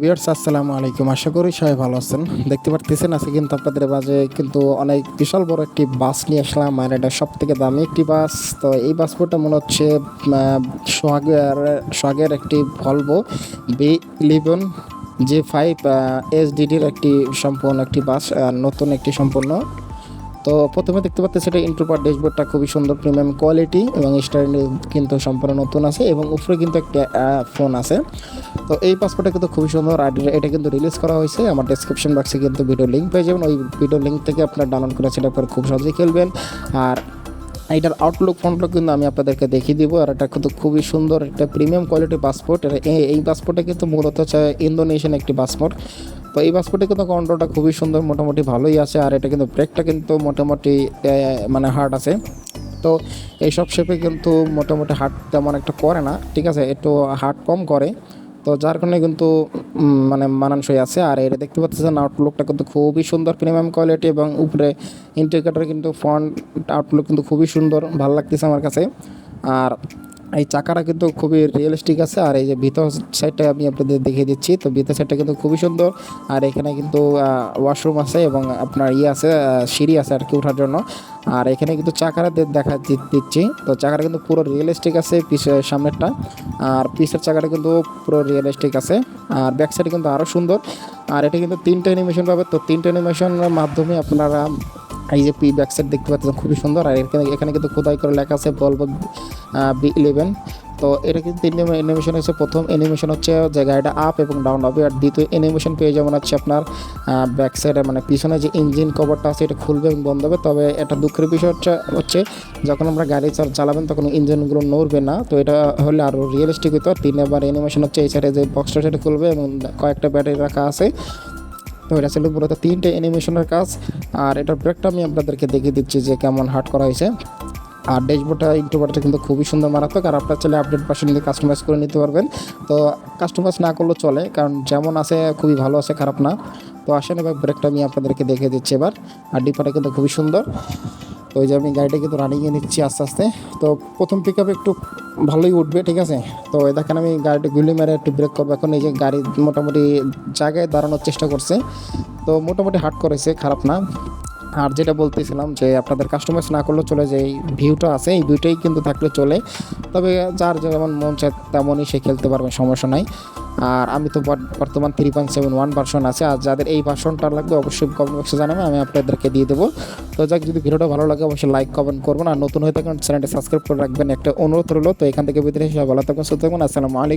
Viewers, আসসালামু আলাইকুম। আশা করি সবাই ভালো আছেন। দেখতে পারতেছেন আছে কিন্তু আপনাদের বাজে কিন্তু অনেক বিশাল বড় একটি বাস নিয়ে আসলাম, আর এটা সব থেকে দামি একটি বাস। তো এই পাসপোর্টটা মনে হচ্ছে সোহাগের সোহাগের একটি Volvo B eleven J five এসডিডির একটি সম্পূর্ণ একটি বাস নতুন একটি সম্পূর্ণ তো প্রথমে দেখতে পাচ্ছি সেটা ইন্ট্রোপার ড্যাশবোর্ডটা খুবই সুন্দর প্রিমিয়াম কোয়ালিটি এবং স্টাইল কিন্তু সম্পূর্ণ নতুন আছে এবং উপরে কিন্তু একটা ফোন আছে। তো এই পাসপোর্টটা কিন্তু খুবই সুন্দর আর এটা কিন্তু রিলিজ করা হয়েছে। আমার ডেসক্রিপশন বক্সে কিন্তু ভিডিও লিঙ্ক পেয়ে যাবেন। ওই ভিডিও লিঙ্ক থেকে আপনার ডাউনলোড করে সেটা করে খুব সহজেই খেলবেন। আর এটার আউটলুক ফোনটা কিন্তু আমি আপনাদেরকে দেখিয়ে দিব। আর এটা কিন্তু খুবই সুন্দর একটা প্রিমিয়াম কোয়ালিটির পাসপোর্ট এই পাসপোর্টটা কিন্তু মূলত হচ্ছে ইন্দোনেশিয়ান একটি পাসপোর্ট তো এই পাসপোর্টে কিন্তু কন্ট্রোলটা খুবই সুন্দর, মোটামুটি ভালোই আছে। আর এটা কিন্তু ব্রেকটা কিন্তু মোটামুটি মানে হার্ড আছে। তো এইসব শেপে কিন্তু মোটামুটি হার্ট তেমন একটা করে না, ঠিক আছে? একটু হার্ট কম করে। তো যার কারণে কিন্তু মানে মানানসই আছে। আর এটা দেখতে পাচ্ছেন আউটলুকটা কিন্তু খুবই সুন্দর প্রিমিয়াম কোয়ালিটি এবং উপরে ইন্টিগ্রেটার কিন্তু ফ্রন্ট আউটলুক কিন্তু খুবই সুন্দর, ভালো লাগতেছে আমার কাছে। আর এই চাকাটা কিন্তু খুবই রিয়েলিস্টিক আছে। আর এই যে ভিতর সাইডটা আমি আপনাদের দেখিয়ে দিচ্ছি। তো ভিতর সাইডটা কিন্তু খুবই সুন্দর। আর এখানে কিন্তু ওয়াশরুম আছে এবং আপনার ইয়ে আছে সিঁড়ি আছে আর কি ওঠার জন্য। আর এখানে কিন্তু চাকাটা দেখা দিচ্ছি। তো চাকাটা কিন্তু পুরো রিয়েলিস্টিক আছে পিছের সামনেরটা। আর পিছের চাকাটা কিন্তু পুরো রিয়েলিস্টিক আছে। আর ব্যাক সাইডে কিন্তু আরও সুন্দর। আর এটা কিন্তু তিনটা অ্যানিমেশন পাবে। তো তিনটা অ্যানিমেশনের মাধ্যমে আপনারা এই যে পি ব্যাক সাইড দেখতে পাচ্ছেন, খুবই সুন্দর। আর এখানে এখানে কিন্তু খোদাই করে লেখা আছে বলব বি ইলেভেন তো এটা কিন্তু তিনটে অ্যানিমেশন হচ্ছে প্রথম। অ্যানিমেশন হচ্ছে যে গাড়িটা আপ এবং ডাউন হবে। আর দ্বিতীয় অ্যানিমেশন পেয়ে যেমন হচ্ছে আপনার ব্যাক সাইডে মানে পিছনে যে ইঞ্জিন কভারটা আছে, এটা খুলবে এবং বন্ধ হবে। তবে এটা দুঃখের বিষয় হচ্ছে হচ্ছে যখন আমরা গাড়ি চাল- চালাবেন তখন ইঞ্জিনগুলো নড়বে না। তো এটা হলে আরও রিয়েলিস্টিক হতো তিন নাম্বার অ্যানিমেশন হচ্ছে এই সাইডে যে বক্সটা সেটা খুলবে এবং কয়েকটা ব্যাটারি রাখা আছে। তো এটা ছিল মূলত তিনটে অ্যানিমেশনের কাজ। আর এটার ব্রেকটা আমি আপনাদেরকে দেখিয়ে দিচ্ছি যে কেমন হার্ট করা হয়েছে। আর ড্যাশবোর্ডটা ইন্টোবারটা কিন্তু খুবই সুন্দর মারাত্মক। আর আপনার চাইলে আপডেট পার্সেন্ট দিয়ে কাস্টমাইজ করে নিতে পারবেন। তো কাস্টমাইজ না করলেও চলে, কারণ যেমন আছে, খুবই ভালো আছে, খারাপ না। তো আসেন এবার ব্রেকটা আমি আপনাদেরকে দেখিয়ে দিচ্ছি এবার। আর ডিপাটা কিন্তু খুবই সুন্দর। তো ওই যে আমি গাড়িটা কিন্তু রানিংয়ে নিচ্ছি আস্তে আস্তে। তো প্রথম পিক আপ একটু ভালোই উঠবে, ঠিক আছে? তো দেখেন আমি গাড়িটা গুলি মেরে একটু ব্রেক করব। এখন এই যে গাড়ি মোটামুটি জায়গায় দাঁড়ানোর চেষ্টা করছে। তো মোটামুটি হাট করেছে, খারাপ না। আর যেটা বলতেছিলাম যে আপনাদের কাস্টমাইজ না করলেও চলে যে ভিউটা আছে, এই ভিউটাই কিন্তু থাকলে চলে। তবে যার যেমন মন চায় তেমনই সে খেলতে পারবে, সমস্যা নাই। আর আমি তো বর্তমান three point seven one version আছে, আর যাদের এই ভার্সনটা লাগবে অবশ্যই কমেন্ট বক্সে জানাবে আমি আপনাদেরকে দিয়ে দেবো। তো যাক, যদি ভিডিওটা ভালো লাগে অবশ্যই লাইক কমেন্ট করবেন, আর নতুন হয়ে থাকেন চ্যানেলটা সাবস্ক্রাইব করে রাখবেন। একটা অনুরোধ রইল, তো এখান থেকে ভিতরে সবাই ভালো থাকবেন, সুস্থ থাকবেন, আসসালামু আলাইকুম।